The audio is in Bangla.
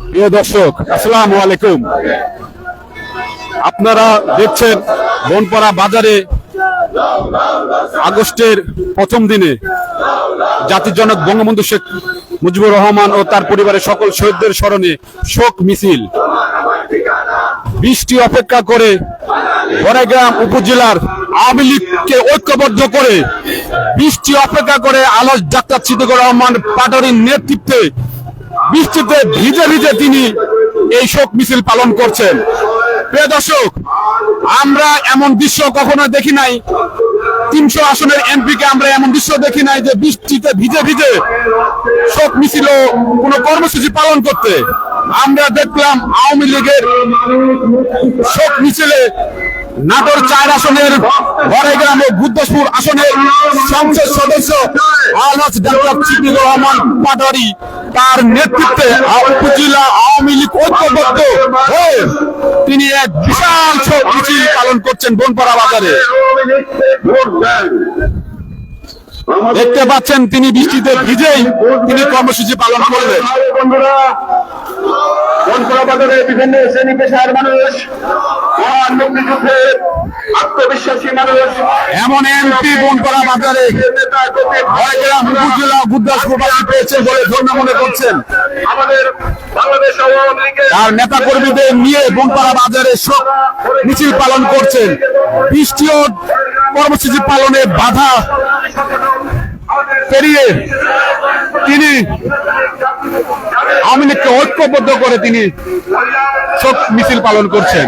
প্রিয় দর্শক, আসসালামু আলাইকুম। আপনারা দেখছেন বনপাড়া বাজারে আগস্টের প্রথম দিনে জাতির জনক বঙ্গবন্ধু শেখ মুজিবুর রহমান ও তার পরিবারের সকল শহীদদের স্মরণে শোক মিছিল। বৃষ্টি অপেক্ষা করে বড়াইগ্রাম উপজেলার আওয়ামী লীগকে ঐক্যবদ্ধ করে বৃষ্টি অপেক্ষা করে আলস ডাক্তার সিদ্দিকুর রহমান পাটারির নেতৃত্বে বৃষ্টিতে ভিজে ভিজে তিনি এই শোক মিছিল পালন করছেন। প্রিয় দর্শক, আমরা এমন দৃশ্য কখনো দেখি নাই। তিনশো আসনের এমপি কে আমরা এমন দৃশ্য দেখি নাই যে বৃষ্টিতে ভিজে ভিজে শোক মিছিল কোনো কর্মসূচি পালন করতে। আমরা দেখলাম আওয়ামী লীগের শোক মিছিলে নাটোর চার আসনের, বড়াইগ্রাম ও বুদ্ধপুর আসনের সংসদ সদস্য আলহাজ ডাক্তার সিদ্দিকুর রহমান পাটোয়ারি তার নেতৃত্বে উপজেলা আওয়ামী লীগ ঐক্যবদ্ধ হয়ে তিনি এক বিশাল শোক মিছিল পালন করছেন বনপাড়া বাজারে। দেখতে পাচ্ছেন তিনি বৃষ্টিতে ভিজেই তিনি কর্মসূচি পালন করলেন। বিভিন্ন শ্রেণি পেশার মানুষ মহান মুক্তিযুদ্ধের আত্মবিশ্বাসী মানুষ এমন এমপি বাজারে উপজেলা পেয়েছে বলে ধন্য মনে করছেন। আমাদের বাংলাদেশ আওয়ামী লীগের তার নেতা কর্মীদের নিয়ে বনপাড়া বাজারে শোক মিছিল পালন করছেন। বৃষ্টি ও কর্মসূচি পালনে বাধা পেরিয়ে তিনি আওয়ামী লীগকে ঐক্যবদ্ধ করে তিনি শোক মিছিল পালন করছেন।